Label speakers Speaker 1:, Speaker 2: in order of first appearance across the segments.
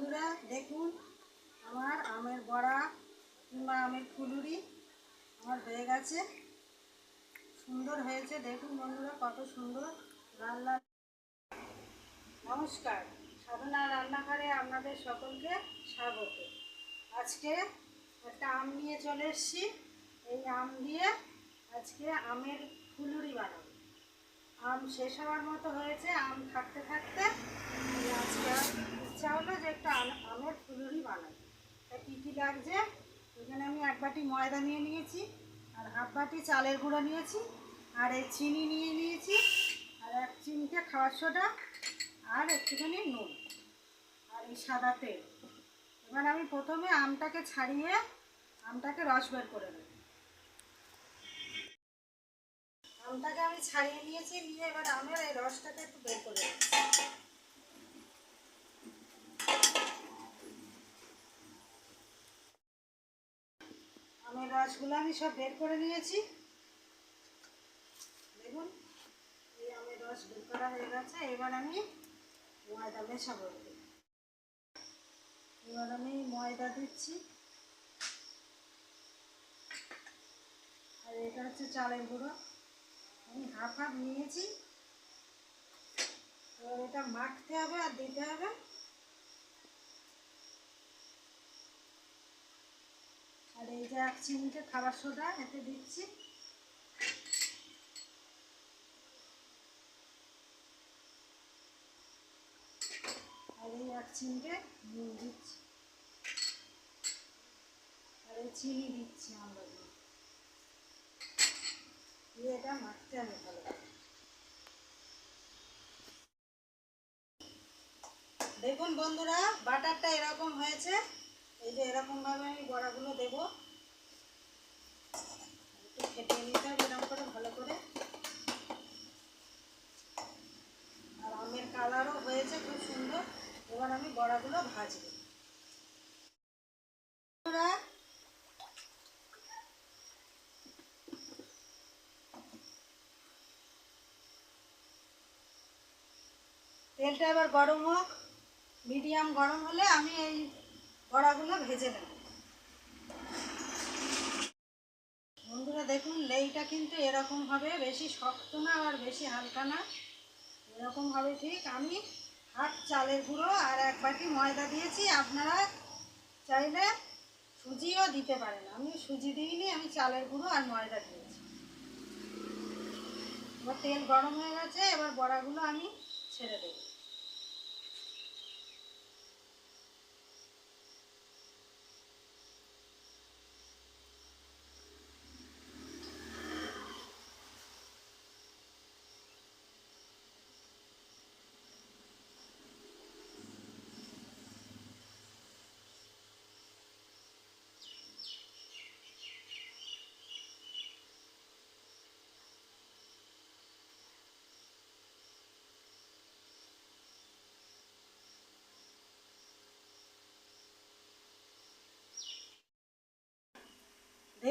Speaker 1: বন্ধুরা, দেখুন, আমার আমের বড়া কিংবা আমের ফুলুরি আমার হয়ে গেছে। সুন্দর হয়েছে, দেখুন বন্ধুরা, কত সুন্দর। লাল লাল। নমস্কার, সাধনা রান্নাঘরে আপনাদের সকলকে স্বাগত। আজকে একটা আম নিয়ে চলে এসেছি। এই আম দিয়ে আজকে আমের ফুলুরি বানাবো। আম শেষ হওয়ার মতো হয়েছে, আম থাকতে থাকতে। আজকে ইচ্ছা হলো যে একটা আম- আমের ফুলুরি বানাই। তা কী কী লাগছে? এখানে আমি এক বাটি ময়দা নিয়ে নিয়েছি, আর হাফ বাটি চালের গুঁড়ো নিয়েছি, আর এই চিনি নিয়ে নিয়েছি, আর এক চিমটে খাওয়ার সোডা, আর একটুখানি নুন, আর এই সাদা তেল। এবার আমি প্রথমে আমটাকে ছাড়িয়ে আমটাকে রস বের করে নেব। আমটাকে আমি ছাড়িয়ে নিয়েছি, নিয়ে এবার আমের এই রসটাকে একটু বের করে নেব। আমের রসগুলো আমি সব বের করে নিয়েছি। দেখুন, এই আমের রস বের করা হয়ে গেছে। এবার আমি ময়দা মেশাবো। এবার আমি ময়দা দিচ্ছি। আর এটা হচ্ছে চালের গুঁড়ো। আমি হাফ হাফ নিয়েছি। এবার এটা মাখতে হবে আর দিতে হবে। আর এই যে এক চিমটে খাবার সোডা এতে দিচ্ছি। আর এই এক চিমটে নুন দিচ্ছি। আর এই চিনি দিচ্ছি আমরা দিয়ে এটা মাখতে হবে ভালো। দেখুন বন্ধুরা, বাটারটা এরকম হয়েছে। এই যে এরকমভাবে আমি বড়াগুলো দেবো। একটু ফেটিয়ে নিতে হবে এরকম করে, ভালো করে। আর আমের কালারও হয়েছে খুব সুন্দর। এবার আমি বড়াগুলো ভাজবো। তেলটা এবার গরম হোক, মিডিয়াম গরম হলে আমি এই বড়াগুলো ভেজে নেব। বন্ধুরা দেখুন, লেইটা কিন্তু এরকম হবে, বেশি শক্ত না আর বেশি হালকা না। এরকম হবে ঠিক। আমি হাফ চালের গুঁড়ো আর এক বাটি ময়দা দিয়েছি। আপনারা চাইলে সুজিও দিতে পারেন। আমি সুজি দিইনি, আমি চালের গুঁড়ো আর ময়দা দিয়েছি। এবার তেল গরম হয়ে গেছে, এবার বড়াগুলো আমি ছেড়ে দেবো।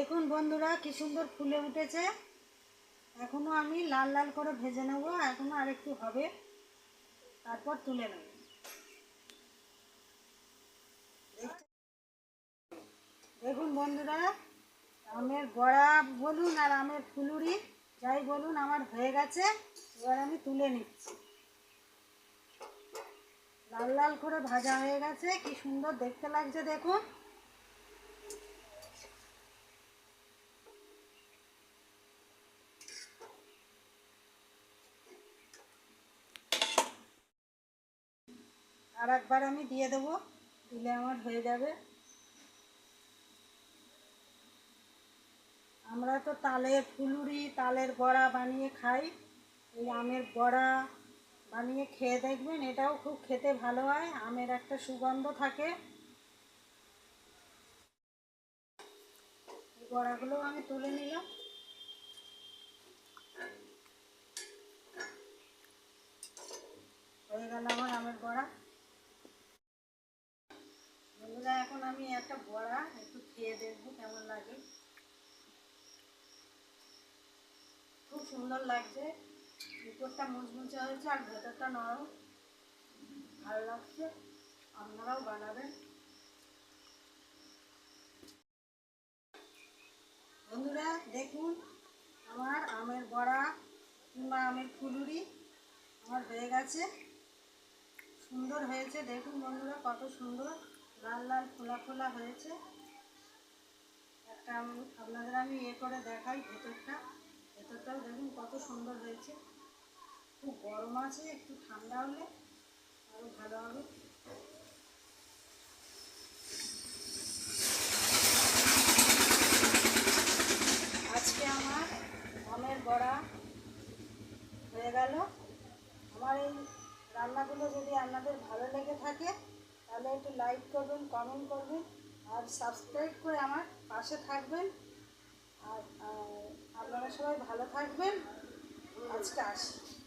Speaker 1: দেখুন বন্ধুরা, কি সুন্দর ফুলে উঠেছে। এখনও আমি লাল লাল করে ভেজে নেব, এখনও আর একটু হবে। তারপর তুলে নেব। দেখুন বন্ধুরা, আমের বড়া বলুন আর আমের ফুলুরি, যাই বলুন, আমার হয়ে গেছে। এবার আমি তুলে নিচ্ছি। লাল লাল করে ভাজা হয়ে গেছে, কি সুন্দর দেখতে লাগছে, দেখুন। আর একবার আমি দিয়ে দেবো, দিলে আমার হয়ে যাবে। আমরা তো তালের ফুলুরি, তালের বড়া বানিয়ে খাই। এই আমের বড়া বানিয়ে খেয়ে দেখবেন, এটাও খুব খেতে ভালো হয়, আমের একটা সুগন্ধ থাকে। এই বড়াগুলো আমি তুলে নিলাম হয়ে গেল আমার আমের বড়া বন্ধুরা এখন আমি একটা বড়া, একটু খেয়ে দেখব কেমন লাগে। খুব সুন্দর লাগছে। উপরটা মুচমুচে হয়েছে আর ভেতরটা নরম। ভালো লাগছে। আপনারাও বানাবেন। বন্ধুরা, দেখুন, আমার আমের বড়া কিংবা আমের ফুলুরি আমার হয়ে গেছে। সুন্দর হয়েছে। দেখুন বন্ধুরা, কত সুন্দর। লাল লাল ফোলা ফোলা হয়েছে। একটা আপনাদের আমি ইয়ে করে দেখাই ভেতরটা। ভেতরটাও দেখুন কত সুন্দর হয়েছে। খুব গরম আছে, একটু ঠান্ডা হলে আরও ভালো হবে। আজকে আমার আমের বড়া হয়ে গেল। আমার এই রান্নাগুলো যদি আপনাদের ভালো লেগে তাহলে একটু লাইক করবেন কমেন্ট করবেন, আর সাবস্ক্রাইব করে আমার পাশে থাকবেন। আর আপনারা সবাই ভালো থাকবেন। আজকে আসি।